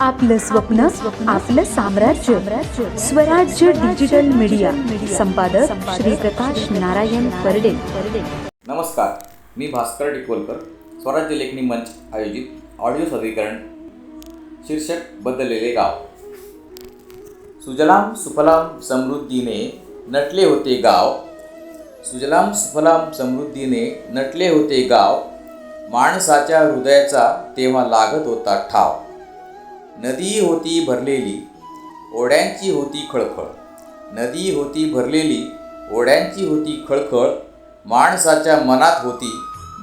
आपलं स्वप्न आपलं साम्राज्य. स्वराज्य डिजिटल मीडिया. संपादक श्री प्रकाश नारायण परडे. नमस्कार मी भास्कर टिकोलकर स्वराज्य लेखणी मंच आयोजित ऑडिओ सादरीकरण शीर्षक बदललेले गाव. सुजलाम सुफलाम समृद्धीने नटले होते गाव. सुजलाम सुफलाम समृद्धीने नटले होते गाव. माणसाच्या हृदयाचा तेव्हा लागत होता ठाव. नदी होती भरलेली ओढ्यांची होती खळखळ. नदी होती भरलेली ओढ्यांची होती खळखळ माणसाच्या मनात होती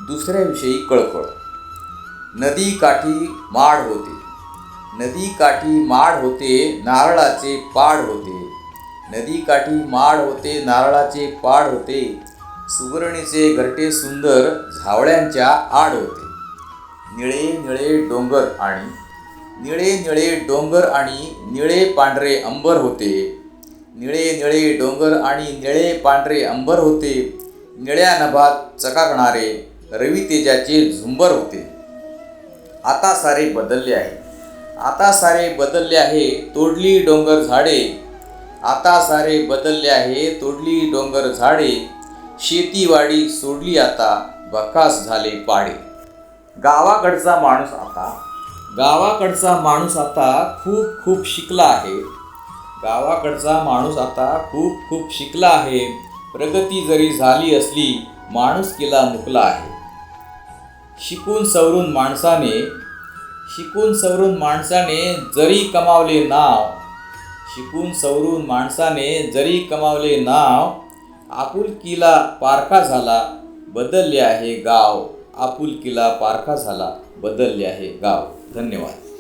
दुसऱ्याविषयी कळकळ नदी काठी माड होते. नदी काठी माड होते नारळाचे पाड होते. नदी काठी माड होते नारळाचे पाड होते. सुवर्णीचे घरटे सुंदर झावळ्यांच्या आड होते. निळे निळे डोंगर आणि निळे निळे डोंगर आणि निळे पांढरे अंबर होते. निळे निळे डोंगर आणि निळे पांढरे अंबर होते. निळ्या नभात चकाकणारे रवी तेजाचे झुंबर होते. आता सारे बदलले आहे. आता सारे बदलले आहे तोडली डोंगर झाडे. आता सारे बदलले आहे तोडली डोंगर झाडे. शेतीवाडी सोडली आता बकास झाले पाडे. गावाकडचा माणूस आता गावाकडचा माणूस आता खूप खूप शिकला आहे. गावाकडचा माणूस आता खूप खूप शिकला आहे. प्रगती जरी झाली असली माणूस किला मुकला आहे. शिकून सवरून माणसाने शिकून सवरून माणसाने जरी कमावले नाव शिकून सवरून माणसाने जरी कमावले नाव आपुलकीला पारखा झाला बदलले आहे गाव. आपुलकीला पारखा झाला बदलले आहे गाव. धन्यवाद.